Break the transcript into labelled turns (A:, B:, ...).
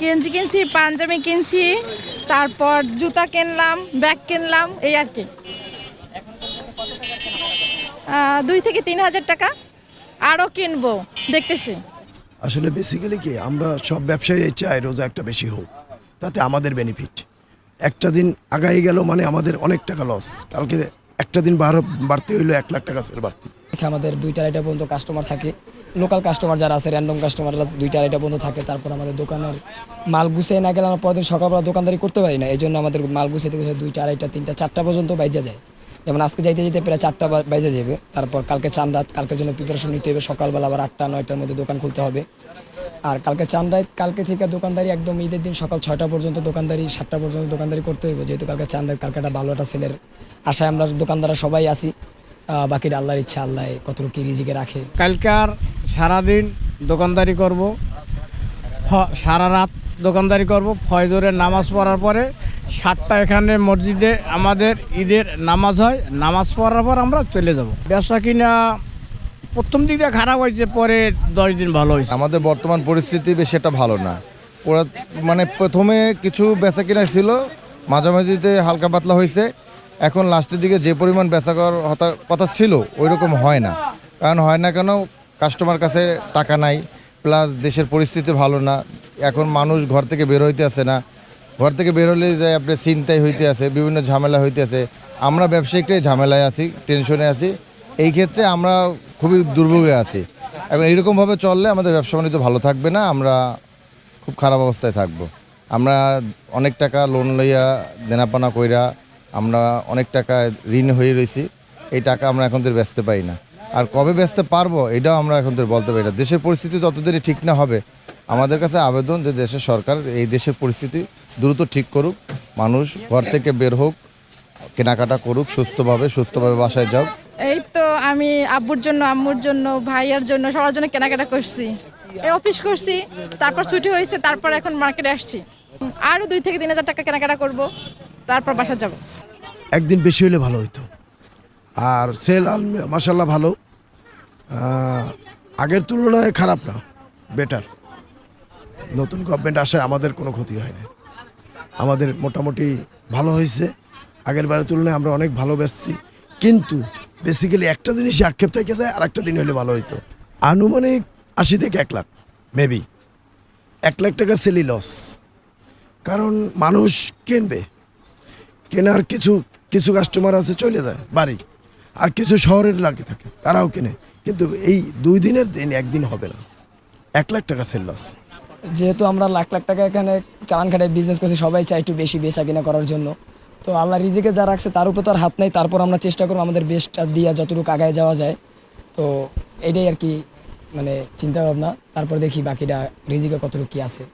A: গেঞ্জি কিনছি, পাঞ্জাবি কিনছি, তারপর জুতা কিনলাম, ব্যাগ কিনলাম, এই আর কি। দুই থেকে তিন হাজার টাকা আরও কিনবো, দেখতেছি।
B: আসলে বেসিক্যালি কি, আমরা সব ব্যবসায়ী চাই রোজা একটা বেশি হোক, তাতে আমাদের বেনিফিট একটা দিন আগাই গেল মানে আমাদের অনেক টাকা লস কালকে একটা দিন বাড়তে হইল এক লাখ টাকা সেল বাড়তি।
C: আমাদের দুইটা আড়াইটা পর্যন্ত কাস্টমার থাকে। লোকাল কাস্টমার যারা আছে র্যান্ডম কাস্টমাররা দুইটা আড়াইটা পর্যন্ত থাকে। তারপর আমাদের দোকানের মাল গুছিয়ে না গেলে আমরা পরের দিন সকালবেলা দোকানদারি করতে পারি না। এই জন্য আমাদের মাল গুছিয়ে গুছিয়ে দুইটা, আড়াইটা, তিনটা, চারটা পর্যন্ত বাইজা যায়। যেমন আজকে যাইতে যেতে প্রায় চারটা বাইজে যাবে। তারপর কালকে চান রাত, কালকের জন্য প্রিপারেশন নিতে হবে। সকালবেলা আবার আটটা, নয়টার মধ্যে দোকান খুলতে হবে। আর কালকে চান রাত কালকে থেকে দোকানদারি একদম ঈদের দিন সকাল ছয়টা পর্যন্ত দোকানদারি, সাতটা পর্যন্ত দোকানদারি করতে হইব। যেহেতু কালকে চান রাত কালকে একটা ভালো একটা সেলের আশায় আমরা দোকানদাররা সবাই আসি বাকিটা আল্লাহর ইচ্ছা, আল্লাহ কতটুকু কি রিজিকে রাখে।
D: কালকার সারাদিন দোকানদারি করব। সারা রাত দোকানদারি করব। ফয়জরের নামাজ পড়ার পরে সাতটা এখানে মসজিদে আমাদের ঈদের নামাজ হয়। নামাজ পড়ার পর আমরা চলে যাব। ব্যবসা কিনা প্রথম দিকটা খারাপ হয়েছে পরে দশ দিন ভালো হয়েছে।
E: আমাদের বর্তমান পরিস্থিতি বেশি একটা ভালো না। ওরা মানে প্রথমে কিছু বেচা কিনা ছিল, মাঝামাঝিতে হালকা পাতলা হয়েছে। এখন লাস্টের দিকে যে পরিমাণ বেচা করার কথা ছিল ওই রকম হয় না। কারণ হয় না কেন কাস্টমার কাছে টাকা নাই প্লাস দেশের পরিস্থিতি ভালো না। এখন মানুষ ঘর থেকে বের হইতে আসে না। ঘর থেকে বের হলে যে আপনি চিন্তায় হইতে আছে বিভিন্ন ঝামেলা হইতে আছে আমরা ব্যবসায়িকটাই ঝামেলায় আছি টেনশনে আছি। এই ক্ষেত্রে আমরা খুবই দুর্ভোগে আছি। এবং এইরকমভাবে চললে আমাদের ব্যবসা বাণিজ্য ভালো থাকবে না, আমরা খুব খারাপ অবস্থায় থাকব। আমরা অনেক টাকা লোন লইয়া দেনাপানা কইরা আমরা অনেক টাকা ঋণ হয়ে রয়েছি এই টাকা আমরা এখন থেকে বেচতে পারি না। আর কবে বেচতে পারব, এটাও আমরা এখন থেকে বলতে পারি না। দেশের পরিস্থিতি ততদিনই ঠিক না হবে, আমাদের কাছে আবেদন যে দেশের সরকার এই দেশের পরিস্থিতি দ্রুত ঠিক করুক, মানুষ ঘর থেকে বের হোক, কেনাকাটা করুক, সুস্থভাবে সুস্থভাবে বাসায় যাও
A: এই তো আমি আব্বুর জন্য, আম্মুর জন্য, ভাইয়ার জন্য, সবার জন্য কেনাকাটা করছি। এই অফিস করছি, তারপর ছুটি হয়েছে, তারপর এখন মার্কেটে আসছি। আরও দুই থেকে তিন হাজার টাকা কেনাকাটা করব, তারপর বাসা যাব।
B: একদিন বেশি হলে ভালো হতো আর সেল মাসাল্লাহ ভালো। আগের তুলনায় খারাপ না বেটার নতুন গভর্নমেন্ট আসায় আমাদের কোনো ক্ষতি হয় না। আমাদের মোটামুটি ভালো হয়েছে। আগের বারের তুলনায় আমরা অনেক ভালো বেচছি। কিন্তু বেসিক্যালি একটা জিনিসই আক্ষেপ থেকে যায় আর একটা দিন হলে ভালো হইতো। আনুমানিক আশি থেকে এক লাখ মেবি এক লাখ টাকা সেলি লস কারণ মানুষ কিনবে। কেনার কিছু কিছু কাস্টমার আছে, চলে যায়, বাড়ি। আর কিছু শহরের লাগে থাকে, তারাও কেনে। কিন্তু এই দুই দিনের দিন, একদিন হবে না। এক লাখ টাকা সেল লস
C: যেহেতু আমরা লাখ লাখ টাকা এখানে চালান খাটে বিজনেস করছি, সবাই চাই একটু বেশি বেচা কিনা করার জন্য। তো আল্লাহ রিজিকে যা রাখছে তার উপর তো আর হাত নেই, তারপর আমরা চেষ্টা করব আমাদের বেস্টটা দিয়ে যতটুকু আগায় যাওয়া যায়। তো এটাই আর কি মানে চিন্তা ভাবনা তারপর দেখি বাকিটা রিজিকে কতটুকু কী আছে।